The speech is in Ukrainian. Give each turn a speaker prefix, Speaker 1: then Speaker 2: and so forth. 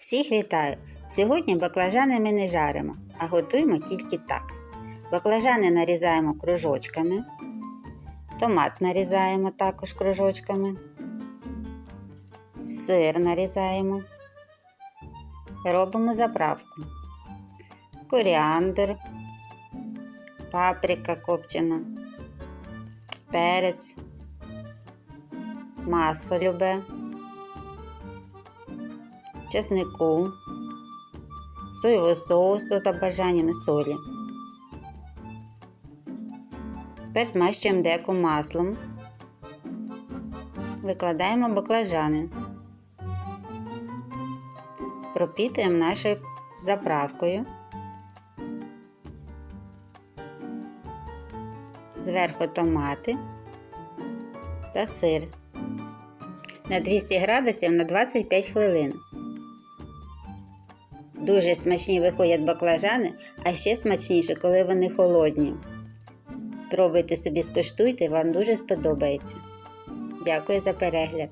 Speaker 1: Всіх вітаю! Сьогодні баклажани ми не жаримо, а готуємо тільки так. Баклажани нарізаємо кружочками, томат нарізаємо також кружочками, сир нарізаємо, робимо заправку, коріандр, паприка копчена, перець, масло любе чеснику, соєвого соусу за бажанням солі. Тепер змащуємо деко маслом, викладаємо баклажани, пропітуємо нашою заправкою, зверху томати та сир на 200 градусів на 25 хвилин. Дуже смачні виходять баклажани, а ще смачніше, коли вони холодні. Спробуйте собі скуштуйте, вам дуже сподобається. Дякую за перегляд!